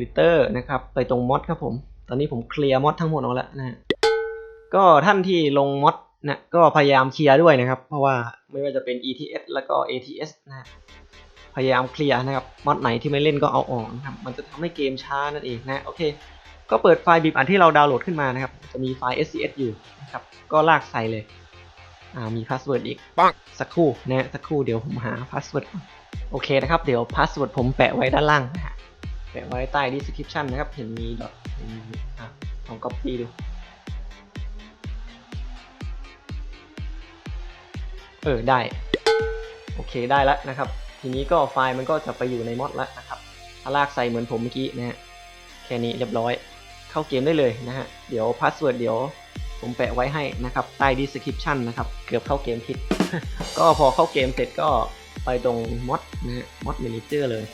ลิเตอร์นะครับ ไปตรงมอดครับผม ตอนนี้ผมเคลียร์มอดทั้งหมดออกแล้วนะฮะก็ท่านที่ลงมอดนะก็พยายามเคลียร์ด้วยนะครับ เพราะว่าไม่ว่าจะเป็น ETS แล้วก็ ATS นะฮะพยายามเคลียร์นะครับมอดไหนที่ไม่เล่นก็เอาออกนะครับมันจะทำให้เกมช้านั่นเองนะโอเค ก็เปิดไฟล์บิบอันที่เราดาวน์โหลดขึ้นมานะครับ จะมีไฟล์ SCS อยู่นะครับก็ลากใส่เลยอ่ามีพาสเวิร์ดอีกปังสักครู่นะฮะสักครู่เดี๋ยวผมหาพาสเวิร์ดก่อนโอเคนะครับ เดี๋ยวพาสเวิร์ดผมแปะไว้ด้านล่างนะฮะ แปะไว้ใต้ description นะครับ เห็นมีดอทเห็นมีอะลอง copy ดู เออ ได้ โอเค ได้แล้วนะครับ ทีนี้ก็ไฟล์มันก็จะไปอยู่ในมอดแล้วนะครับถ้าลากใส่เหมือนผมเมื่อกี้นะฮะ แค่นี้เรียบร้อย เข้าเกมได้เลยนะฮะ เดี๋ยวพาสเวิร์ดเดี๋ยวผมแปะไว้ให้นะครับใต้ description นะครับ เกือบเข้าเกมผิด ก็พอเข้าเกมเสร็จก็ไปตรงมอดนะฮะมอด manager เลย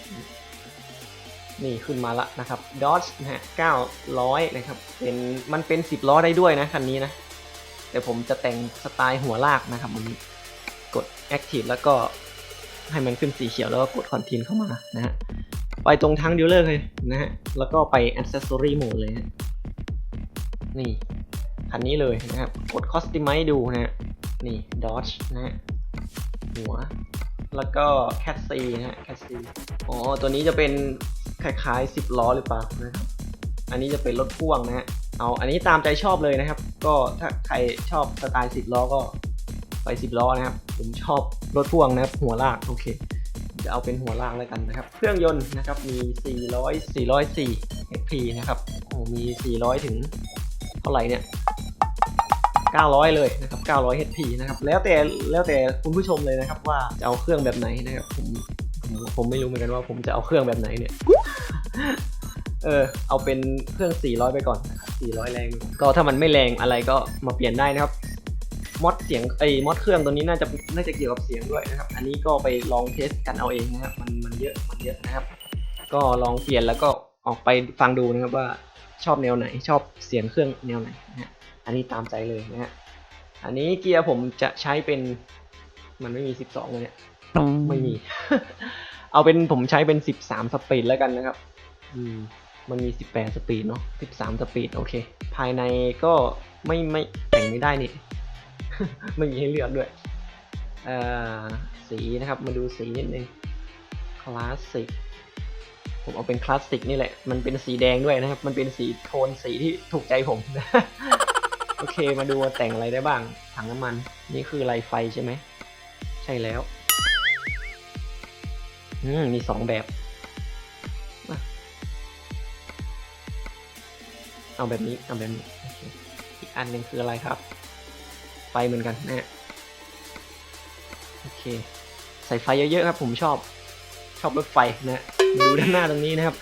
นี่ขึ้นมาละนะครับ Dodge นะฮะ900 นะครับ เป็นมันเป็น 10 ล้อได้ด้วยนะคันนี้นะแต่ผมจะแต่งสไตล์หัวลากนะครับมันกด Active แล้วก็ให้มันขึ้นสีเขียวแล้วก็กด Continue เข้ามานะฮะไปตรงทางดีลเลอร์เลยนะฮะแล้วก็ไป Accessory Mode เลยฮะนี่คันนี้เลยนะครับกด Customize ดูนะฮะนี่ Dodge นะฮะหัว แล้วก็ Cat C นะฮะ Cat C อ๋อตัวนี้จะเป็น คล้ายๆ 10 ล้อหรือเปล่านะครับ อันนี้จะเป็นรถพ่วงนะฮะ เอาอันนี้ตามใจชอบเลยนะครับ ก็ถ้าใครชอบสไตล์ 10 ล้อก็ไป 10 ล้อนะครับ ผมชอบรถพ่วงนะครับ หัวลากโอเค จะเอาเป็นหัวลากแล้วกันนะครับ เครื่องยนต์นะครับ มี 400 404 HP นะครับ โอ้ มี 400 ถึงเท่าไหร่เนี่ย900 เลยนะครับ 900 HP นะครับ แล้วแต่ แล้วแต่คุณผู้ชมเลยนะครับว่าจะเอาเครื่องแบบไหนนะครับ ผม ผมผมไม่รู้เหมือนกันว่าผมจะเอาเครื่องแบบไหนเนี่ย เออ เอาเป็นเครื่อง 400 ไปก่อนนะครับ400 แรง ก็ถ้ามันไม่แรงอะไรก็มาเปลี่ยนได้นะครับ มอดเสียงไอ้มอดเครื่องตัวนี้น่าจะน่าจะเกี่ยวกับเสียงด้วยนะครับ อันนี้ก็ไปลองเทสกันเอาเองนะครับ มันมันเยอะ มันเยอะนะครับ ก็ลองเปลี่ยนแล้วก็ออกไปฟังดูนะครับว่าชอบแนวไหน ชอบเสียงเครื่องแนวไหนนะฮะ อันนี้ตามใจเลยนะฮะ อันนี้เกียร์ผมจะใช้เป็น มันไม่มี 12เลยเนี่ย ไม่มี เอาเป็นผมใช้เป็น 13 สปีดแล้วกันนะครับ อืมมันมี 18 สปีดเนาะ 13 สปีด โอเค ภายในก็ไม่ไม่แต่งไม่ได้นี่ไม่มีให้เลือกด้วยเอ่อสีนะครับ มาดูสีนิดนึง คลาสสิก ผมเอาเป็นคลาสสิกนี่แหละ มันเป็นสีแดงด้วยนะครับ มันเป็นสีโทนสีที่ถูกใจผม โอเค มาดูแต่งอะไรได้บ้าง ถังน้ำมัน นี่คือไรไฟใช่ไหม ใช่แล้ว อืม มีสองแบบ เอาแบบนี้เอาแบบนี้ อีกอันหนึ่งคืออะไรครับ ไฟเหมือนกันนะฮะโอเค ใส่ไฟเยอะๆครับ ผมชอบชอบรถไฟนะฮะดูด้านหน้าตรงนี้นะครับ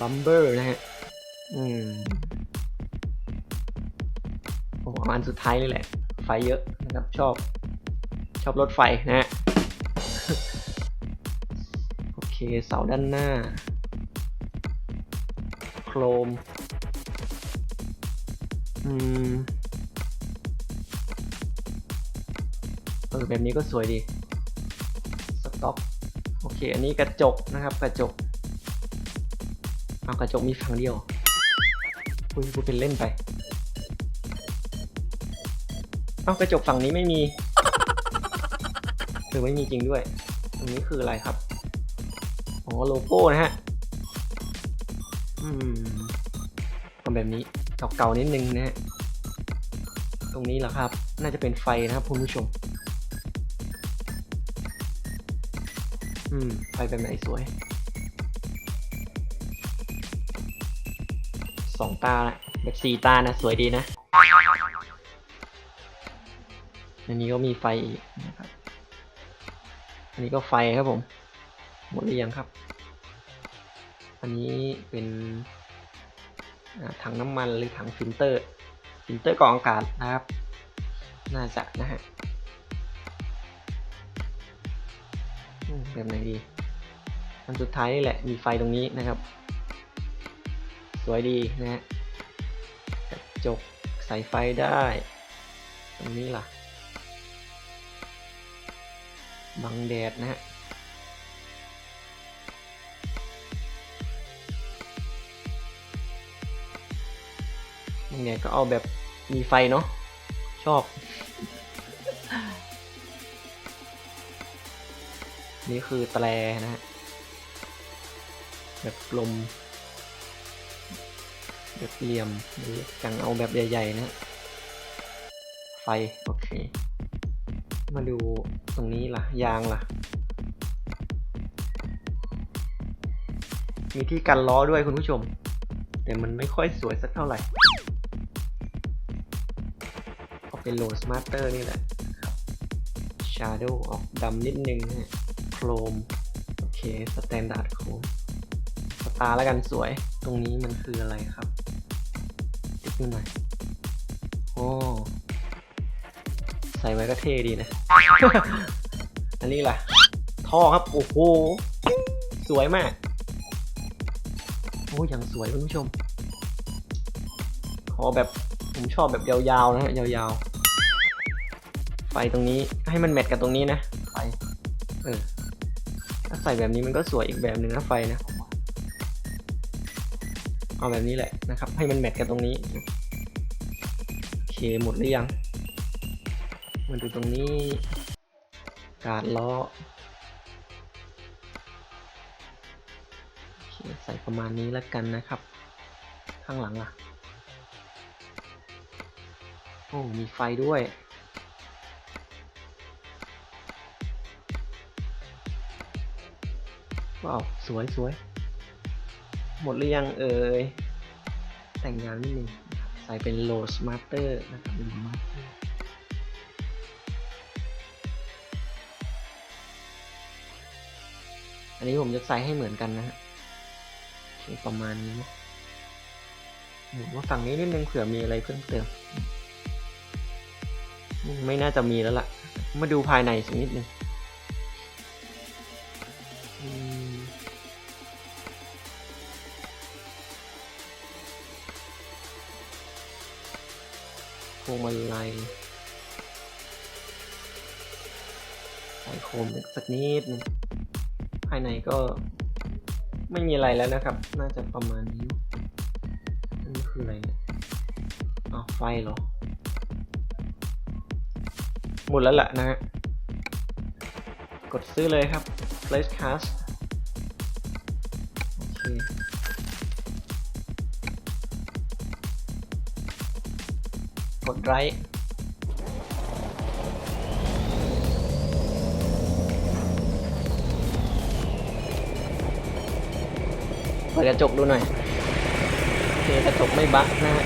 บัมเบอร์นะฮะอืมโอ้อันสุดท้ายนี่แหละ ไฟเยอะนะครับ ชอบ ชอบรถไฟนะฮะโอเคเสาด้านหน้า โครม อืมเออแบบนี้ก็สวยดี สต็อปโอเค อันนี้กระจกนะครับ กระจก เอากระจกมีฝั่งเดียวคุยพูเป็นเล่นไป เอากระจกฝั่งนี้ไม่มีหรือไม่มีจริงด้วย ตรงนี้คืออะไรครับ อ๋อโลโก้นะฮะ อืมทำแบบนี้ เก่าๆนิดนึงนะฮะตรงนี้แหละครับ น่าจะเป็นไฟนะครับคุณผู้ชม อืม ไฟแบบไหนสวย สองตานะแบบสี่ตานะ สวยดีนะอันนี้ก็มีไฟอีกนะครับ อันนี้ก็ไฟครับผม หมดหรือยังครับ อันนี้เป็น ถังน้ำมันหรือถังฟิลเตอร์ ฟิลเตอร์กรองอากาศนะครับ น่าจะนะฮะแบบไหนดีอันสุดท้ายนี่แหละมีไฟตรงนี้นะครับ สวยดีนะฮะกระจกใส่ไฟได้ ตรงนี้ล่ะ บังแดดนะฮะ ยังไงก็เอาแบบมีไฟเนาะชอบ นี่คือแตรนะฮะแบบกลม แบบเหลี่ยมหรือกังเอาแบบใหญ่ๆนะฮะไฟ โอเค มาดูตรงนี้ล่ะ ยางล่ะ มีที่กันล้อด้วยคุณผู้ชม แต่มันไม่ค่อยสวยสักเท่าไหร่ เป็นโลสมาร์เตอร์นี่แหละครับชาร์โดออกดำนิดนึงนะฮะโครมโอเคสแตนดาร์ดโครมสตาร์แล้วกันสวย ตรงนี้มันคืออะไรครับติ๊กนิดหน่อยโอ้ใส่ไว้ก็เท่ดีนะ อันนี้ล่ะ ท่อครับ โอ้โห สวยมาก โอ้ยังสวยคุณผู้ชม ขอแบบ ผมชอบแบบยาวๆนะฮะ ยาวๆ ไฟตรงนี้ให้มันแมทกับตรงนี้นะไฟเออถ้าใส่แบบนี้มันก็สวยอีกแบบหนึ่งนะไฟนะผมว่าเอาแบบนี้แหละนะครับ ให้มันแมทกับตรงนี้โอเคหมดหรือยังมาดูตรงนี้ การล้อโอเคใส่ประมาณนี้แล้วกันนะครับ ข้างหลังล่ะ โอ้มีไฟด้วย ว้าว สวยสวย หมดหรือยังเอ่ย แต่งงานนิดนึงใส่เป็นโลสมาร์เตอร์นะครับเป็นมาร์เตอร์อันนี้ผมจะใส่ให้เหมือนกันนะฮะประมาณนี้นะหมุนมาฝั่งนี้นิดนึงเผื่อมีอะไรเพิ่มเติม ไม่น่าจะมีแล้วล่ะ มาดูภายในสักนิดนึง สักนิดนึงภายในก็ไม่มีอะไรแล้วนะครับ น่าจะประมาณนี้อันนี้คืออะไรเนี่ยอ้าวไฟเหรอ หมดแล้วแหละนะฮะ กดซื้อเลยครับ Place Cast โอเคกดไรเดกระจกดูหน่อยโอเคกระจกไม่บั๊กนะฮะ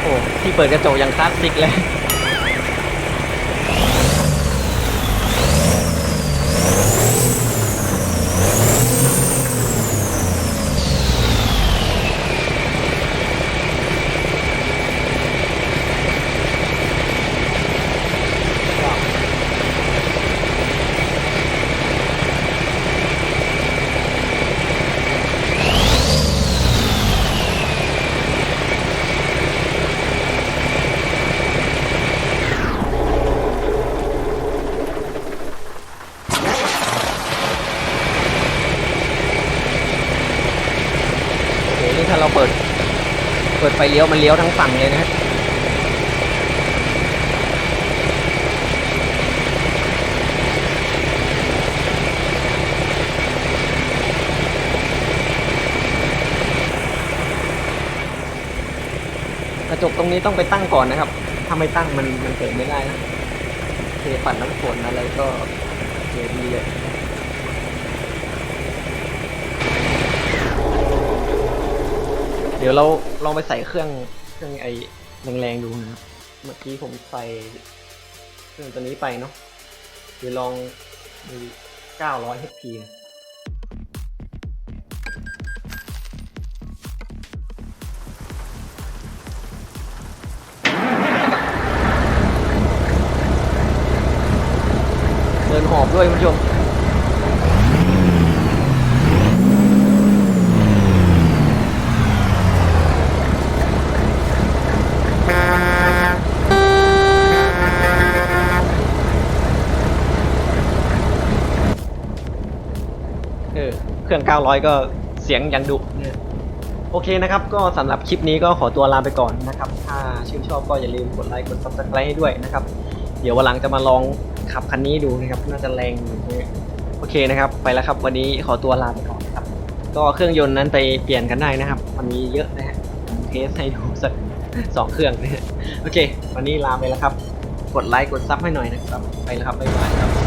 โอ้ที่เปิดกระจกอย่างคลาสสิกเลย โอเค นี่ถ้าเราเปิด เปิดไฟเลี้ยวมันเลี้ยวทั้งฝั่งเลยนะฮะกระจกตรงนี้ต้องไปตั้งก่อนนะครับ ถ้าไม่ตั้งมันมันเปิดไม่ได้นะเทปัดน้ำฝนอะไรก็โอเคดีเลย เดี๋ยวเราลองไปใส่เครื่องเครื่องไอแรงๆดูนะครับ เมื่อกี้ผมใส่เครื่องตัวนี้ไปเนาะเดี๋ยวลองดู900 HP เดินหอบด้วยคุณผู้ชม เออ เครื่อง 900 ก็เสียงยังดุเนี่ยโอเคนะครับ ก็สำหรับคลิปนี้ก็ขอตัวลาไปก่อนนะครับ ถ้าชื่นชอบก็อย่าลืมกดไลค์กด subscribe ให้ด้วยนะครับ เดี๋ยววันหลังจะมาลองขับคันนี้ดูนะครับ น่าจะแรงอยู่นะโอเคนะครับ ไปแล้วครับ วันนี้ขอตัวลาไปก่อนครับ ก็เครื่องยนต์นั้นไปเปลี่ยนกันได้นะครับ มันมีเยอะนะฮะผมเทสให้ดูสักสองเครื่องนะฮะโอเค วันนี้ลาไปแล้วครับ กดไลค์กดซับให้หน่อยนะครับ ไปแล้วครับบ๊ายบายครับ